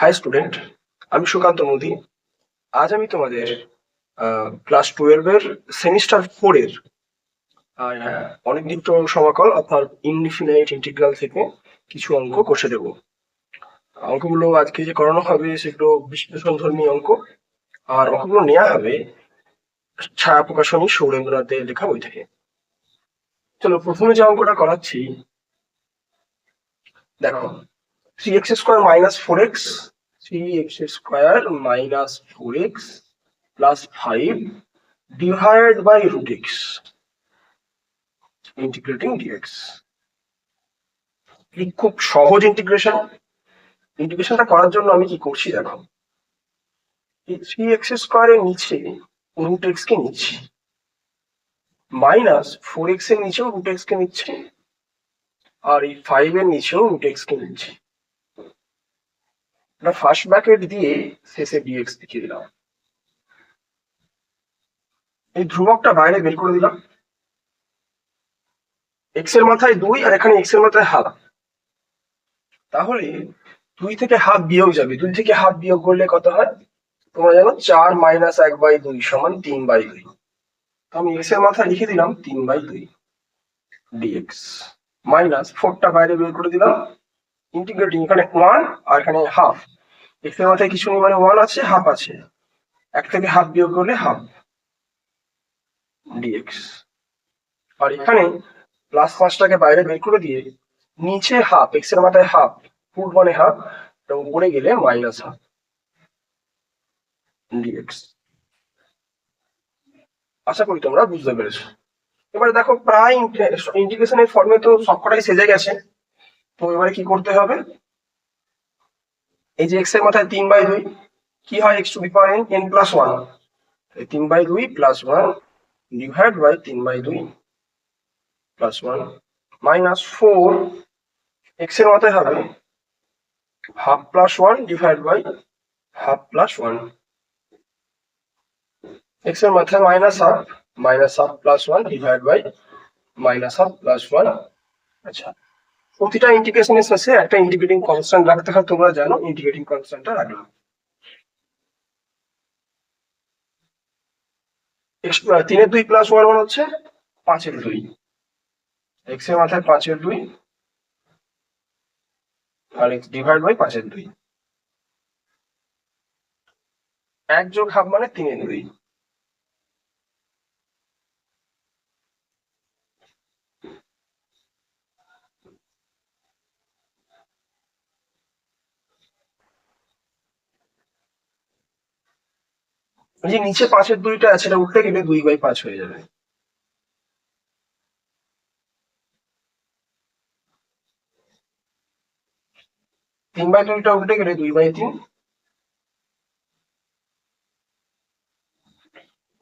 High student আমি সুকান্ত মোদী। আজ আমি তোমাদের ক্লাস টুয়েলভের সেমিস্টার ফোরের অনির্দিষ্ট সমাকল, অর্থাৎ ইনডিফিনাইট ইন্টিগ্রাল থেকে কিছু অঙ্ক কষে দেব। অঙ্কগুলো আজকে যে করানো হবে, সেগুলো বিশ্লেষণ ধর্মী অঙ্ক। আর অঙ্কগুলো নেওয়া হবে ছায়া প্রকাশনী সৌরেন্দ্রনাথের লেখা বই থেকে। চলো প্রথমে যে অঙ্কটা করাচ্ছি, দেখো। Three x square minus four x three x square minus four x plus five divide by root integrating dx খুব সহজ ইন্টিগ্রেশন ইন্টিগ্রেশনটা করার জন্য আমি কি করছি দেখো? থ্রি এক্স স্কোয়ারের নিচে রুট এক্স কে নিচ্ছি। মাইনাস ফোর এক্সের নিচেও রুট এক্স কে নিচ্ছি। আর এই ফাইভ এর নিচেও রুট এক্স কে নিচ্ছি। এটা ফার্স্ট ব্র্যাকেট দিয়ে শেষে ডিএক্স লিখে দিলাম। এই ধ্রুবকটা বাইরে বের করে দিলাম। এক্সের মাথায় দুই আর এখানে এক্সের মাথায় হাফ। তাহলে দুই থেকে হাফ বিয়োগ যাবে। দুই থেকে হাফ বিয়োগ করলে কত হয়? তোমরা জানো চার মাইনাস এক বাই দুই সমান তিন বাই দুই। তো আমি এক্সের মাথায় লিখে দিলাম তিন বাই দুই ডিএক্স মাইনাস ফোরটা বাইরে বের করে দিলাম। ইন্টিগ্রেটিং এখানে ওয়ান আর এখানে হাফ এক্সের মাথায় কিছু নেই মানে ওয়ান আছে হাফ আছে। এক থেকে হাফ বিয়োগ করলে হাফ ডিএক্স আর এখানে প্লাস পাঁচটাকে বাইরে বের করে দিয়ে নিচে হাফ এক্সের মাথায় হাফ ফুট মানে হাফ এবং উপরে গেলে মাইনাস হাফ ডিএক্স আশা করি তোমরা বুঝতে পেরেছ। এবারে দেখো প্রায় ইন্টিগ্রেশনের ফর্মে তো সবকটাই সেজে গেছে। তো এবারে কি করতে হবে? এই যে এক্সের মাথায় তিন বাই দুই, কি হয় x to the n n plus one তিন বাই দুই প্লাস ওয়ান ডিভাইড বাই তিন বাই দুই প্লাস ওয়ান মাইনাস ফোর এক্সের মাথায় হবে half plus one divide by half plus one এক্সের মাথায় minus half minus half plus one divide by minus half plus one আচ্ছা প্রতিটা ইন্টিগ্রেশনের শেষে একটা ইন্টিগ্রেটিং কনস্ট্যান্ট রাখতে হয়, তোমরা জানো ইন্টিগ্রেটিং কনস্ট্যান্টটা রাখলাম তিনের দুই প্লাস ওয়ান ওয়ান হচ্ছে পাঁচের দুই। এক্সের মাথায় পাঁচের দুই আর এক্স ডিভাইড বাই পাঁচের দুই। এক যোগ হাফ মানে তিনের দুই। ওই যে নিচে পাঁচের দুইটা আছে এটা উঠতে গেলে দুই বাই পাঁচ হয়ে যাবে। তিন বাই দুইটা উল্টে গেলে দুই বাই তিন।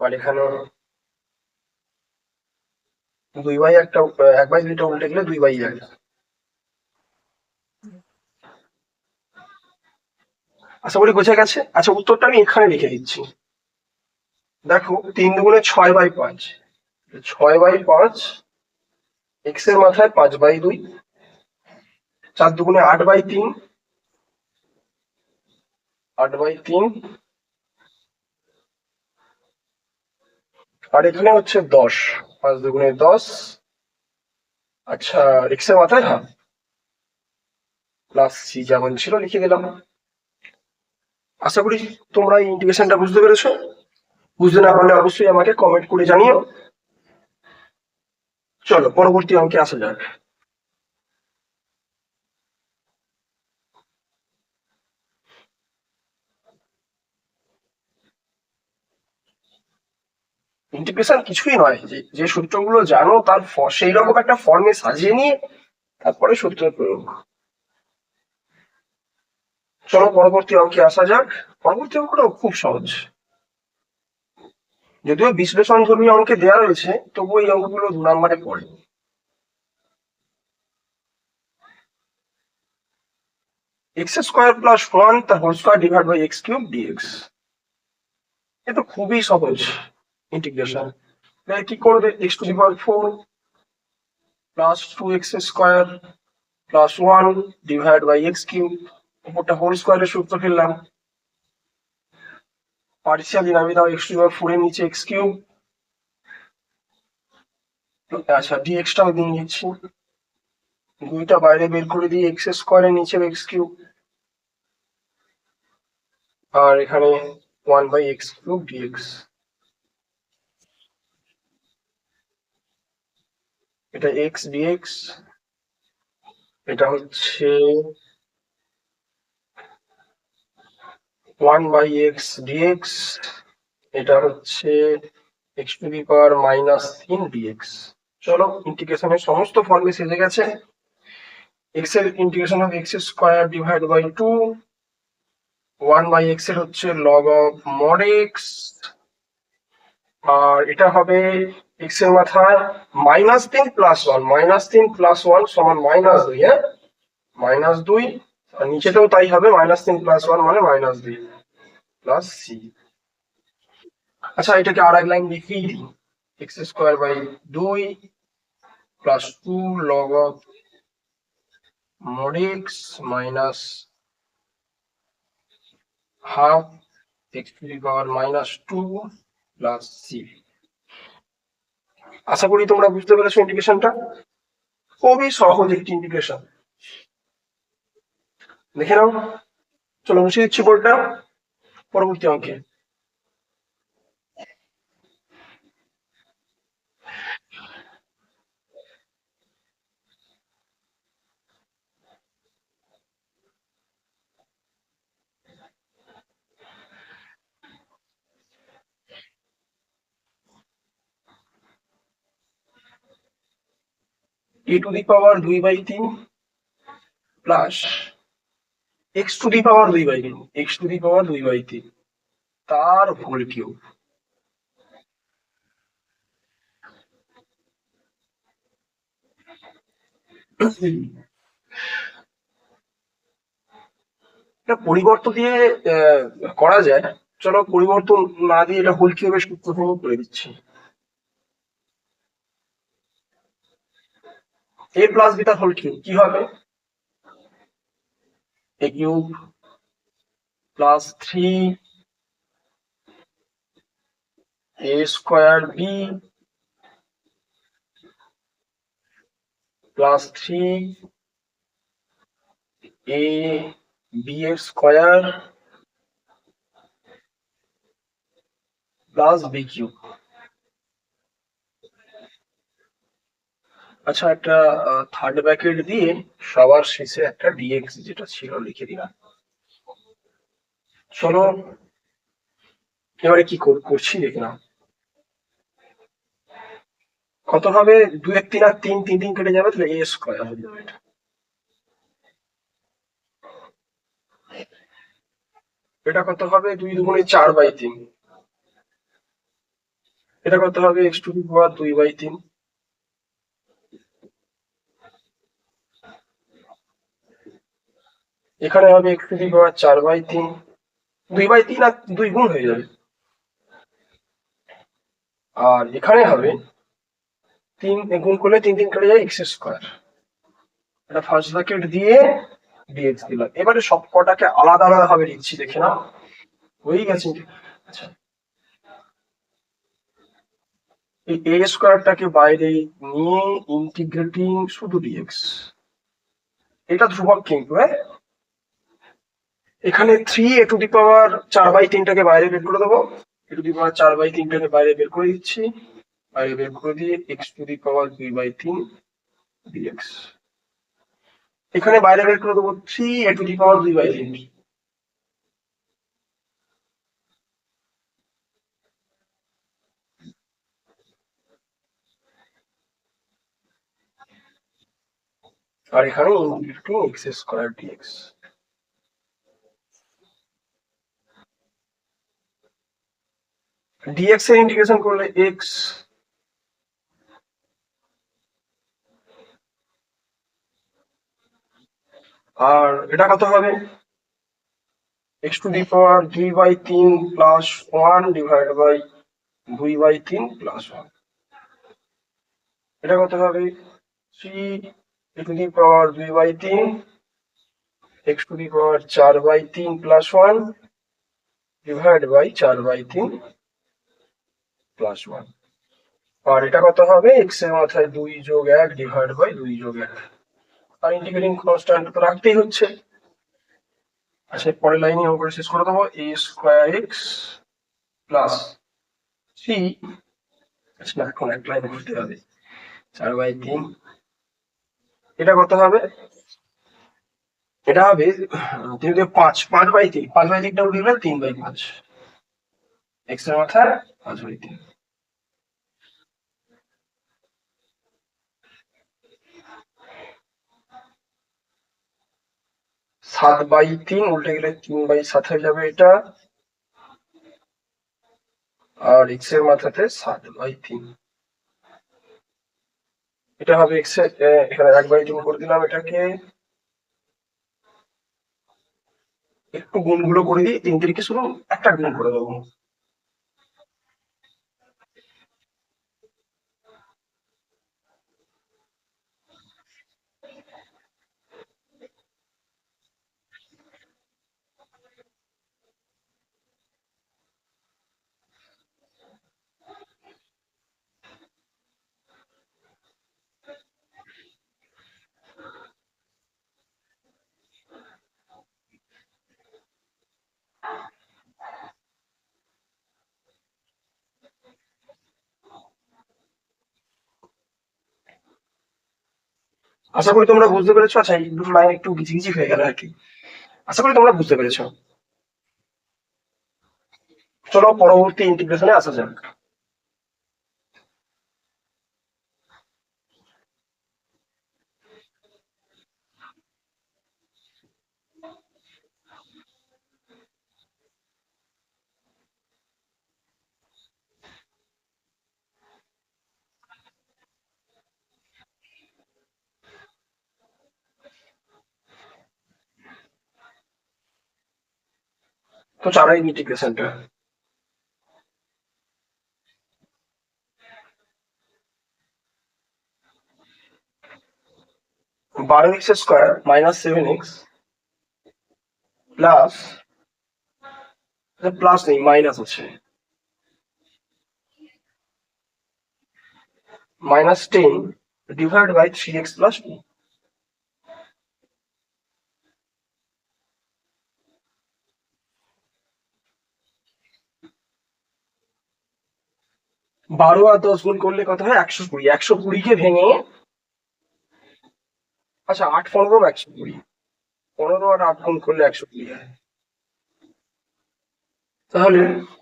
আর এখানে দুই বাই একটা, এক বাই দুইটা উল্টে গেলে দুই বাই এক। আশা করি বোঝা গেছে। আচ্ছা উত্তরটা আমি এখানে লিখে দিচ্ছি। দেখো, তিন দুগুণে ছয় বাই পাঁচ। ছয় বাই পাঁচ এক্সের মাথায় পাঁচ বাই দুই, চার দুগুণে আট বাই তিন, আট বাই তিন। আর এখানে হচ্ছে দশ, পাঁচ দুগুণে দশ। আচ্ছা এক্সের মাথায় হাফ প্লাস সি যেমন ছিল লিখে দিলাম। আশা করি তোমরা এই ইন্টিগ্রেশনটা বুঝতে পেরেছ। বুঝতে না পারলে অবশ্যই আমাকে কমেন্ট করে জানিও। চলো, পরবর্তী অঙ্কে আসা যাক। ইন্টিগ্রেশন কিছুই নয়, যে যে সূত্রগুলো জানো, তার সেই রকম একটা ফর্মে সাজিয়ে নিয়ে তারপরে সূত্র প্রয়োগ। চলো, পরবর্তী অঙ্কে আসা যাক। পরবর্তী অঙ্কটাও খুব সহজ। যদিও বিশ্লেষণ ধর্মী অঙ্কে দেওয়া রয়েছে, তবুও এই অঙ্কগুলো দু নম্বরে পড়ে। এক্স স্কোয়ার প্লাস ওয়ান তার whole square divide by x cube dx এটা খুবই সহজ ইন্টিগ্রেশন কি করবে? X to the power four plus two x square plus one divide by x cube উপরটা হোল স্কোয়ারের সূত্র ফেললাম। পার্সিয়ালি নামিয়ে দাও এক্স টু পাওয়ার ফোর এর নিচে এক্স কিউব আচ্ছা ডিএক্সটাও দিয়ে নিচ্ছি। দুইটা বাইরে বের করে দিয়ে এক্স স্কোয়ারের নিচে এক্স কিউব আর এখানে one by x cube dx এটা এক্স ডিএক্স এটা হচ্ছে ওয়ান বাই এক্স ডিএক্স এটা হচ্ছে x to the power minus তিন ডিএক্স চলো ইন্টিগ্রেশনের সমস্ত ফর্মে সেজে গেছে। এক্সের integration of x square divide by two one by এক্সের হচ্ছে লগ অফ মড এক্স আর এটা হবে এক্সের মাথায় মাইনাস তিন প্লাস ওয়ান মাইনাস তিন প্লাস ওয়ান সমান মাইনাস দুই হ্যাঁ? মাইনাস দুই আর নিচেতেও তাই হবে মাইনাস তিন প্লাস ওয়ান মানে মাইনাস দুই প্লাস সি আচ্ছা এটাকে আর এক লাইন লিখেই দিই এক্স স্কোয়ার বাই দুই plus two log of mod x minus half x to the power minus 2 plus c আশা করি তোমরা বুঝতে পেরেছ ইন্টিগ্রেশনটা খুবই সহজ একটি ইন্টিগ্রেশন দেখে নাও। চলো মুছে দিচ্ছি বোর্ডটা পরবর্তী অঙ্কে। এ টু দি পাওয়ার দুই বাই তিন plus x to the power দুই by x to the power দুই বাই তিন। তার হোল কিউব এটা পরিবর্তন দিয়ে করা যায়। চলো পরিবর্তন না দিয়ে এটা হোল কিউবের সূত্র করে দিচ্ছি। এ প্লাস বি তার হোল কিউব কি হবে? A cube plus three a square b plus three a b এর স্কোয়ার প্লাস বি আচ্ছা একটা থার্ড ব্যাকেট দিয়ে সবার শেষে একটা ডিএক্স যেটা ছিল লিখে দিলাম। চলো, এবারে কি কর- করছি দেখে নাও। কত হবে? দু এক তিন আর তিন তিন তিন কেটে যাবে, তাহলে এ স্কোয়ার হয়ে যাবে এটা। এটা কত হবে? দুই দুগুণে চার বাই তিন। এটা কত হবে? এক্স টু পাওয়ার দুই বাই তিন। এখানে হবে এক্স টু দি পাওয়ার চার বাই তিন, দুই বাই তিন আর দুই গুণ হয়ে যাবে। আর এখানে হবে তিন গুণ করলে তিন তিন কেটে যায় এক্স স্কোয়ার এটা ফার্স্ট ব্র্যাকেট দিয়ে ডিএক্স দিলাম। এবারে সব কটাকে আলাদা আলাদা ভাবে লিখছি দেখে না হয়ে গেছে। আচ্ছা। এই এ স্কোয়ারটাকে বাইরে নিয়ে ইন্টিগ্রেটিং শুধু ডিএক্স এটা ধ্রুবক কিন্তু হ্যাঁ? এখানে থ্রি এ টু দি পাওয়ার চার বাই তিনটাকে বাইরে বের করে দেবো। এ টু দি পাওয়ার চার বাই তিনটাকে বাইরে বের করে দিচ্ছি। বাইরে বের করে দিয়ে এক্স টু দি পাওয়ার দুই বাই তিন ডিএক্স এখানে বাইরে বের করে দেবো three A two the power দুই বাই তিন আর এখানে integrating x square dx dx এর ইন্টিগ্রেশন করলে এক্স আর এটা কত হবে? এক্স টু দি পাওয়ার দুই বাই তিন প্লাস ওয়ান ডিভাইড বাই দুই বাই তিন প্লাস ওয়ান এটা কত হবে? Three A two the power দুই বাই তিন এক্স টু দি পাওয়ার চার বাই তিন প্লাস ওয়ান ডিভাইড বাই চার বাই তিন প্লাস ওয়ান আর এটা কত হবে? এক্সের মাথায় দুই যোগ এক ডিভাইড বাই দুই যোগ এক। আর ইন্টিগ্রেটিং কনস্ট্যান্ট তো রাখতেই হচ্ছে। আচ্ছা পরের লাইনে অঙ্কটা শেষ করে দেবো। A square x plus three আচ্ছা এখন এক লাইনে করতে হবে। চার বাই তিন। এটা কত হবে? এটা হবে তিন পাঁচ। পাঁচ বাই তিন। পাঁচ বাই তিনটা উঠে গেলে তিন বাই পাঁচ। এক্সের মাথায় পাঁচ সাত বাই তিন উল্টে গেলে তিন বাই সাত হয়ে যাবে এটা। আর এক্সের মাথাতে সাত বাই তিন। এটা হবে এক্সের এখানে এক বাই তিন করে দিলাম এটাকে। একটু গুণগুলো করে দিই তিন তিরিকে শুধু একটা গুণ করে দেবো। আশা করি তোমরা বুঝতে পেরেছ। আচ্ছা এই দুটো লাইন একটু গিজি হয়ে গেল আর কি। আশা করি তোমরা বুঝতে পেরেছ। চলো পরবর্তী ইন্টিগ্রেশনে আসা যাক। তো চারাই ইন্টিগ্রেশনটা বারো x square minus seven x plus plus নেই, মাইনাস আছে। Minus ten divide by three x plus two. বারো আর দশ গুণ করলে কত হয়? একশো কুড়ি। একশো কুড়িকে ভেঙে আচ্ছা আট পনেরো একশো কুড়ি। পনেরো আর আট গুণ করলে একশো কুড়ি হয়। তাহলে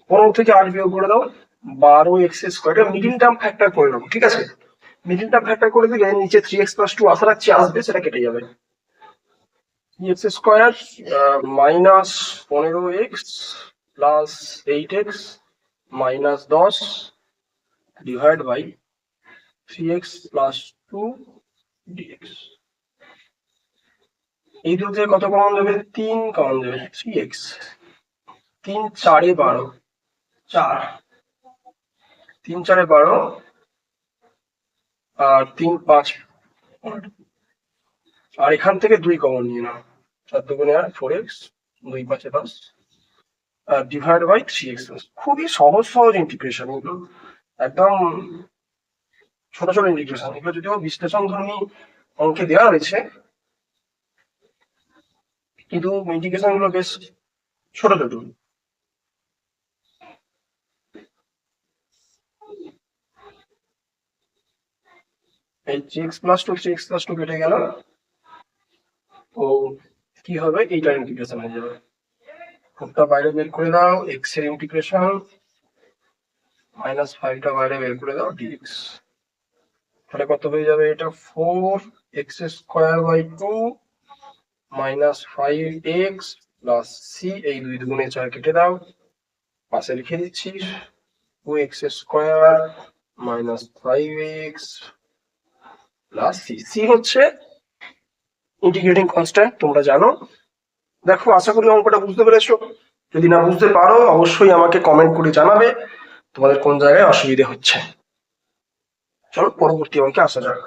পনেরো থেকে আট বিয়োগ করে দাও। বারো x square. Middle term factor করে নেব ঠিক আছে? মিডিল টার্ম ফ্যাক্টর করে দিলে নিচে থ্রি এক্স প্লাস টু আশা রাখছি আসবে, সেটা কেটে যাবে। এক্স স্কোয়ার মাইনাস পনেরো x plus eight x minus দশ divide by three x plus two এই দুটো থেকে কত কমন দেবে? তিন কমন দেবে থ্রি এক্স তিন চারে বারো, চার। তিন চারে বারো আর তিন পাঁচ। আর এখান থেকে দুই কমন নিয়ে নাও। চার দুগুণে আর ফোর এক্স দুই পাঁচে আর ডিভাইড বাই থ্রি এক্স খুবই সহজ সহজ ইন্টিগ্রেশন এগুলো। একদম ছোট ছোট ইন্টিগ্রেশন এগুলো যদিও বিশ্লেষণ ধর্মী অঙ্কে দেওয়া রয়েছে কিন্তু ইন্টিগ্রেশনগুলো বেশ ছোট ছোট। এই x plus two x plus two কেটে গেল। তো কি হবে? এইটার ইন্টিগ্রেশন হয়ে যাবে। বাইরে বের করে দাও এক্সের ইন্টিগ্রেশন মাইনাস ফাইভটা বাইরে বের করে দাও ডিএক্স তাহলে কত হয়ে যাবে এটা? Four x square by two minus five x plus c এই দুই দুগুণে চার কেটে দাও। পাশে লিখে দিচ্ছি two x square minus five x plus c c হচ্ছে ইন্টিগ্রেটিং কনস্ট্যান্ট তোমরা জানো। দেখো, আশা করি অঙ্কটা বুঝতে পেরেছ। যদি না বুঝতে পারো, অবশ্যই আমাকে কমেন্ট করে জানাবে। তোমাদের কোন জায়গায় অসুবিধে হচ্ছে? চলো পরবর্তী অঙ্কে আসা যাক।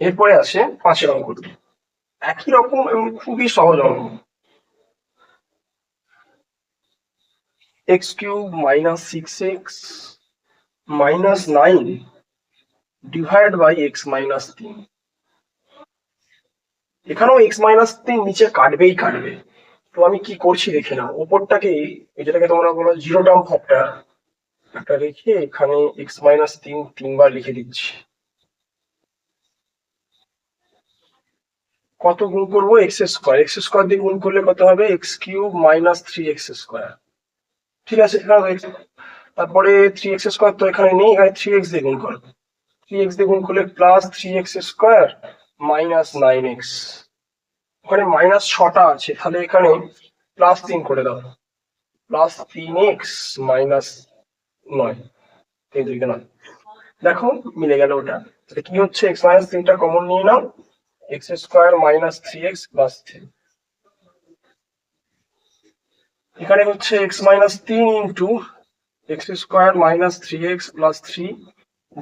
এরপরে আছে পাঁচের অঙ্কটি একই রকম এবং খুবই সহজ অঙ্ক। X cube minus six x minus nine divide by x minus তিন এখানেও এক্স মাইনাস তিন নিচে কাটবেই কাটবে। তো আমি কি করছি দেখে নাও। ওপরটাকে যেটাকে তোমরা বলো জিরো টার্ম ফ্যাক্টর একটা রেখে এখানে এক্স মাইনাস তিন তিনবার লিখে দিচ্ছি। কত গুণ করব? এক্স স্কোয়ার এক্স স্কোয়ার দিয়ে গুণ করলে কত হবে? X cube minus three x square ঠিক আছে, এখানে x তারপরে থ্রি এক্স স্কোয়ার তো এখানে নেই, এখানে থ্রি এক্স দিয়ে গুণ করো। থ্রি এক্স দিয়ে গুণ করলে plus three x square minus nine x ওখানে মাইনাস ছটা আছে, তাহলে এখানে প্লাস তিন করে দাও। প্লাস তিন এক্স মাইনাস নয়। এই দুইটা নয়। দেখো, মিলে গেল ওটা। তাহলে কি হচ্ছে? এক্স মাইনাস তিনটা কমন নিয়ে নাও। X square minus three x plus three এখানে হচ্ছে এক্স মাইনাস তিন into x square minus three x plus three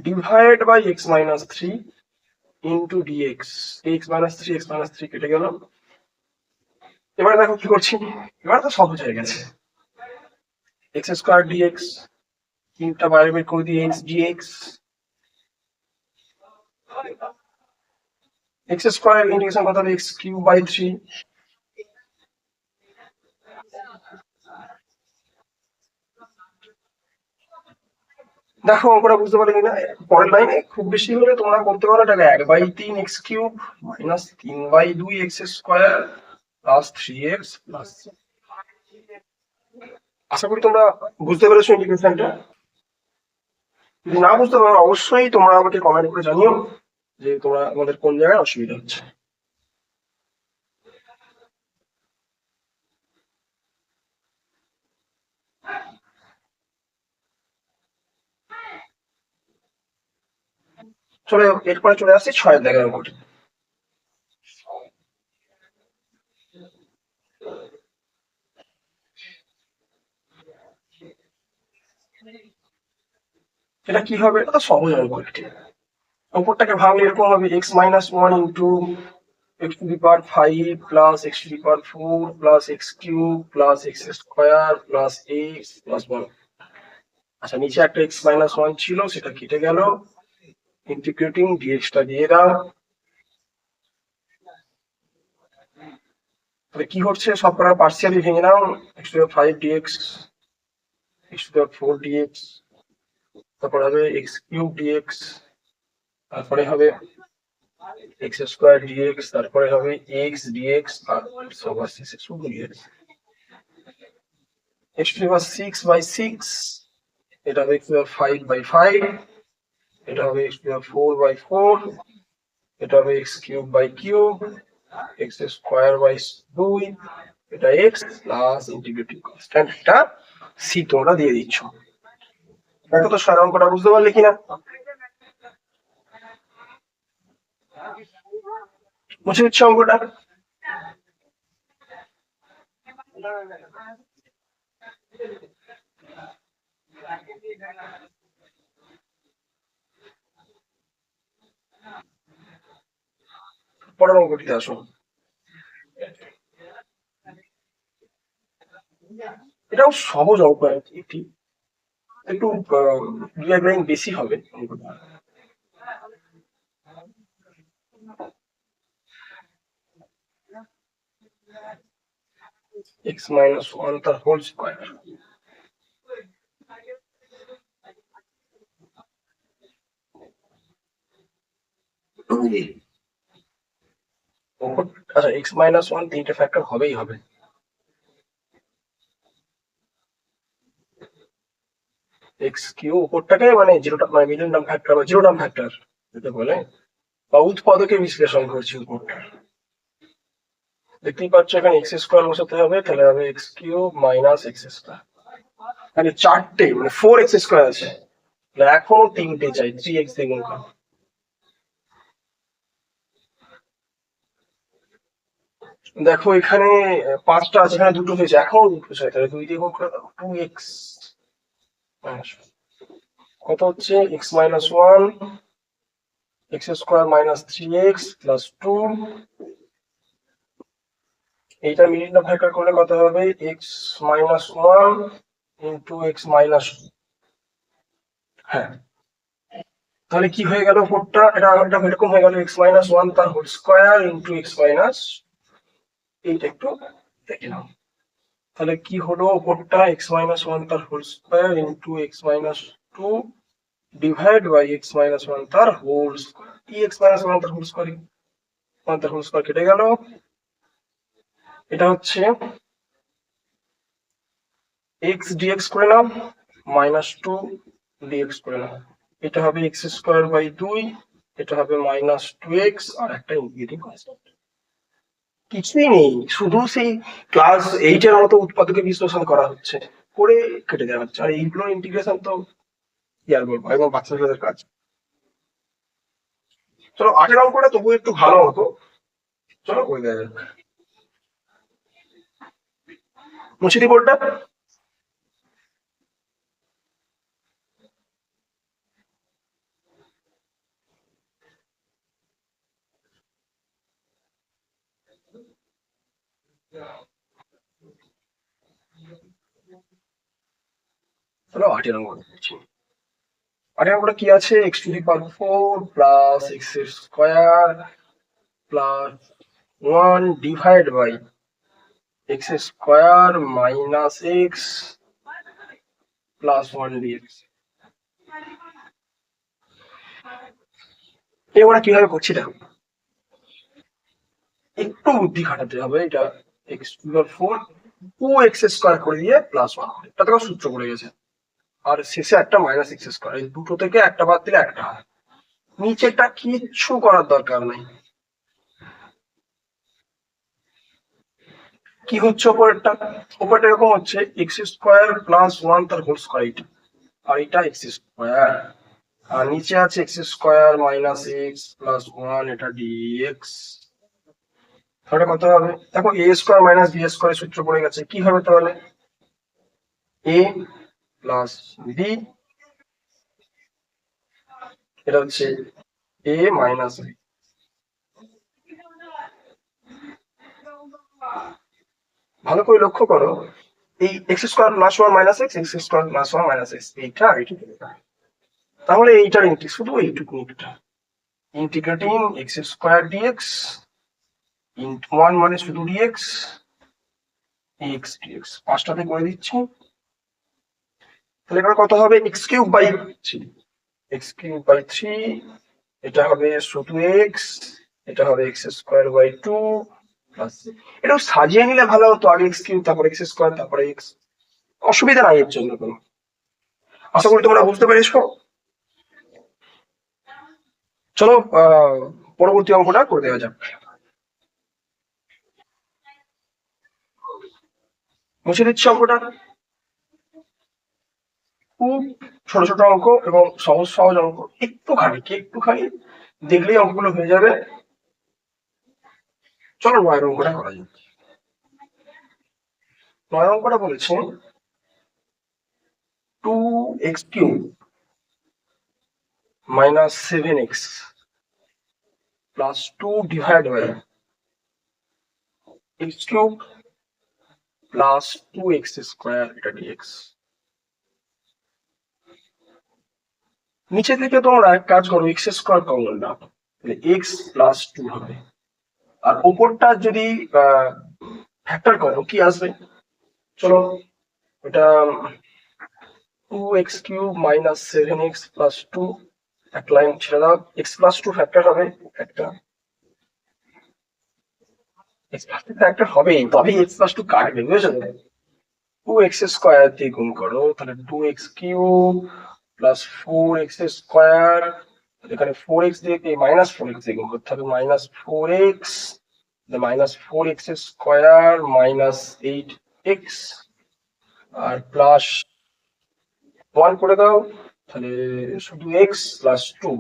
divide by x minus three into dx x minus three x minus three কেটে গেল। এবার দেখো কি করছি? এবার তো সহজ হয়ে গেছে। এক্স স্কোয়ার ডিএক্স তিনটা বাইরে বের করে দিই x dx x square integration কত হবে? এক্স কিউব বাই থ্রি দেখো, অঙ্কটা বুঝতে পারলে না পরের লাইনে খুব বেশি হলে তোমরা করতে পারো এটাকে এক বাই তিন এক্স কিউব মাইনাস তিন বাই দুই x square plus three x plus আশা করি তোমরা বুঝতে পেরেছ ইন্টিগ্রেশনটা। যদি না বুঝতে পারো, অবশ্যই তোমরা আমাকে কমেন্ট করে জানিও যে তোমরা আমাদের কোন জায়গায় অসুবিধা হচ্ছে। চলে, এরপরে চলে আসছি ছয়ের দেখার উপর এটা কি হবে? এটা সহজ একটি অঙ্কটাকে ভাবলে এরকম হবে x minus one into x to the power five plus x to the power four plus x cube plus x square plus x plus one আচ্ছা নিচে একটা এক্স মাইনাস ওয়ান ছিল, সেটা কেটে গেল। ইন্টিগ্রেটিং ডিএক্সটা দিয়ে দাও তাহলে কি হচ্ছে? সব করা পার্সিয়ালি ভেঙে নাও। X to five dx x to four dx তারপরে হবে এক্স কিউব ডিএক্স তারপরে হবে এক্স স্কোয়ার ডিএক্স তারপরে হবে এক্স ডিএক্স আর সবার শেষে শুধু dx x to six by six এটা হবে এক্স ফাইভ বাই ফাইভ এটা হবে এক্স ফোর বাই ফোর এটা হবে x cube by cube x square by দুই, এটা এক্স প্লাস ইন্টিগ্রেটিভ কনস্ট্যান্ট এটা সি তোমরা দিয়ে দিচ্ছ। দেখো তো সার অঙ্কটা বুঝতে পারলে কিনা? বুঝে দিচ্ছ অঙ্কটা? পরের অঙ্কটিতে আসো এটাও সহজ অঙ্ক একটি একটু দুই বেশি হবে। অঙ্কটা হোল আচ্ছা এক্স মাইনাস ওয়ান তিনটে ফ্যাক্টর হবেই হবে। এক্স কিউ উপরটাকে মানে জিরোটা মানে মিডল ফ্যাক্টর বা জিরো ফ্যাক্টর যেটা বলে, বা উৎপাদকে বিশ্লেষণ করছি উপরটা। দেখতেই পাচ্ছ এখানে এক্স স্কোয়ার বসাতে হবে, তাহলে হবে x cube minus x square মানে চারটে মানে ফোর এক্স স্কোয়ার আছে। এখনও তিনটে চাই থ্রি এক্স দিয়ে গুণ করো। দেখো, এখানে পাঁচটা আছে, এখানে দুটো হয়েছে। এখনও দুটো চাই তাহলে দুই দিয়ে করে টু এক্স কত হচ্ছে? X minus one, x square minus three x plus two. এইটা মিডিলটা ফ্যাক্টর করলে কত হবে? X minus one into x minus হ্যাঁ। তাহলে কি হয়ে গেল? ফোরটা, এটা এটা এরকম হয়ে গেল, এক্স মাইনাস ওয়ান তার whole square into x minus এইটা একটু দেখে নাও। তাহলে কি হলো ওপরটা এক্স মাইনাস ওয়ান তার whole square into x minus two divide by x minus one তার হোল স্কোয়ার ই এক্স মাইনাস ওয়ান তার হোল স্কোয়ার ওয়ান তার হোল স্কোয়ার কেটে গেল। এটা হচ্ছে এক্স ডিএক্স করে নাও মাইনাস টু ডিএক্স করে নাও। এটা হবে এক্স স্কোয়ার বাই দুই এটা হবে মাইনাস টু এক্স আর একটা ইনগ্রিডিং কনস্ট্যান্ট কিছুই নেই। শুধু সেই ক্লাস এইটের মতো উৎপাদকে বিশ্লেষণ করা হচ্ছে। করে কেটে দেওয়া হচ্ছে। আর এইগুলোর ইন্টিগ্রেশন তো ইয়ার বলব? এবং বাচ্চাদের কাজ। চলো আটের অঙ্কটা তবু একটু ভালো হতো। চলো, করে দেওয়া যাক। মুছে দি বোর্ডটা চলো আটের অঙ্ক করছি আটের অঙ্কটা কি আছে? X to the power four plus এক্সের square plus one divide by x square minus x plus one dx এবার কীভাবে করছি দেখো। একটু বুদ্ধি খাটাতে হবে, এটা x four two x square করে দিয়ে প্লাস ওয়ান এটা তো সূত্র পড়ে গেছে। আর শেষে একটা মাইনাস এক্স স্কোয়ার এই দুটো থেকে একটা বাদ দিলে একটা নিচেটা কিচ্ছু করার দরকার নেই। কি হচ্ছে ওপরেরটা ওপরটা এরকম হচ্ছে এক্স স্কোয়ার প্লাস ওয়ান তার হোল স্কোয়ার এটা আর এটা এক্স স্কোয়ার আর নিচে আছে x square minus x plus one এটা ডিএক্স তাহলে কত হবে? দেখো a square minus b square সূত্র পড়ে গেছে। কি হবে তাহলে? এ প্লাস বি এটা হচ্ছে এ মাইনাস বি ভালো করে লক্ষ্য করো, এই x square plus one minus x x square plus one minus x এইটা এইটুকু তাহলে এইটার ইন্টি শুধু এইটুকু একটা। Integrating x square dx one মানে শুধু ডিএক্স এক্স ডিএক্স পাঁচটাতে করে দিচ্ছি। তাহলে এবার কত হবে? X cube by three x cube by three এটা হবে শুধু এক্স এটা হবে x square by two plus এটা সাজিয়ে নিলে ভালো হতো। আগে এক্স কিউব, তারপরে এক্স স্কোয়ার, তারপরে এক্স অসুবিধা নাই এর জন্য কোনো। আশা করি তোমরা বুঝতে পেরেছ। চলো পরবর্তী অঙ্কটা করে দেওয়া যাক। মুছে দিচ্ছি অঙ্কটা। খুব ছোট ছোট অঙ্ক এবং সহজ সহজ অঙ্ক। একটুখানি, কি একটুখানি? দেখলেই অঙ্কগুলো হয়ে যাবে। চলো নয়ের অঙ্কটা করা যাক। নয়ের অঙ্কটা বলেছে two x cube minus seven x plus two divide by x cube plus two x square এটা ডিএক্স নিচে থেকে তোমরা এক কাজ করো এক্স স্কোয়ার কমন নাও। এক্স প্লাস টু হবে। আর ওপরটা যদি ফ্যাক্টর করো, কি আসবে? চলো, এটা two x cube minus seven x plus two এক লাইন ছেড়ে দাও। এক্স প্লাস টু ফ্যাক্টর হবে, একটা। ফ্যাক্টর হবেই তবে এক্স প্লাস টু কাটবে, বুঝেছ? টু এক্স স্কোয়ার দিয়ে গুণ করো, তাহলে two x cube plus four x square এখানে ফোর এক্স দিয়ে মাইনাস ফোর এক্স দিয়ে গুণ করতে হবে minus four x minus four x square minus eight x আর প্লাস ওয়ান করে দাও, তাহলে শুধু এক্স প্লাস টু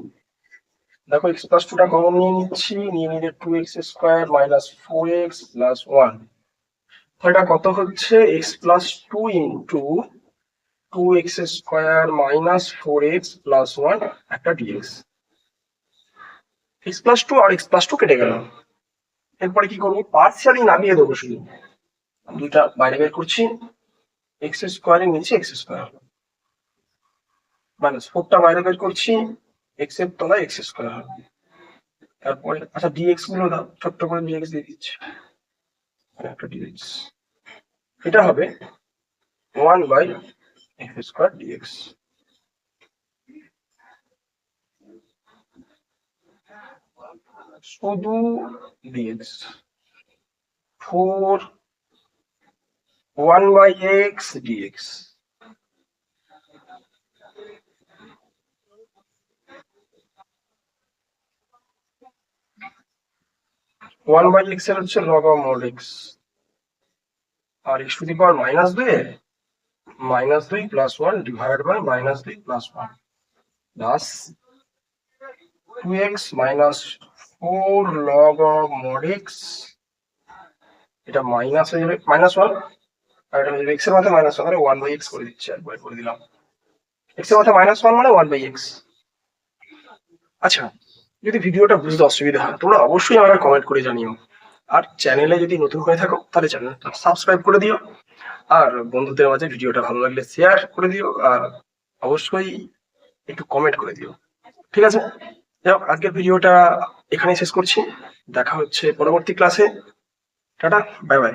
দেখো এক্স প্লাস টুটা কমন নিয়ে নিচ্ছি, নিয়ে নিলে two x square minus four x plus one এটা কত হচ্ছে? X plus two into two x square minus four x plus one একটা ডিএক্স এক্স প্লাস টু আর এক্স প্লাস টু কেটে গেল। এরপরে কি করব? পার্সিয়ালি নামিয়ে দেবো শুধু। দুইটা বাইরে বের করছি। এক্স স্কোয়ারের নিচে এক্স স্কোয়ার মাইনাস ফোরটা বাইরে বের করছি। এক্সের তলায় এক্স স্কোয়ার হবে তারপরে আচ্ছা ডিএক্সগুলো দাও। ছোট্ট করে ডিএক্স দিয়ে দিচ্ছি। একটা ডিএক্স এটা হবে one by x square dx শুধু dx four one by x dx one by এক্সের হচ্ছে log of mod x R x to the power minus দুই দুই plus one divide by minus দুই plus one plus two x minus four log of mod x এটা minus হয়ে যাবে minus ওয়ানের মাথায় minus one one by x করে দিচ্ছি, একবার করে দিলাম। এক্সের মাথায় মাইনাস ওয়ান মানে ওয়ান বাই এক্স আচ্ছা যদি ভিডিওটা বুঝতে অসুবিধা হয়, তোমরা অবশ্যই আমাকে কমেন্ট করে জানিও। আর চ্যানেলে যদি নতুন হয়ে থাকো, তাহলে চ্যানেলটা সাবস্ক্রাইব করে দিও। আর বন্ধুদের মাঝে ভিডিওটা ভালো লাগলে শেয়ার করে দিও আর অবশ্যই একটু কমেন্ট করে দিও। ঠিক আছে? যাই হোক, আজকের ভিডিওটা এখানেই শেষ করছি। দেখা হচ্ছে পরবর্তী ক্লাসে টাটা বাই বাই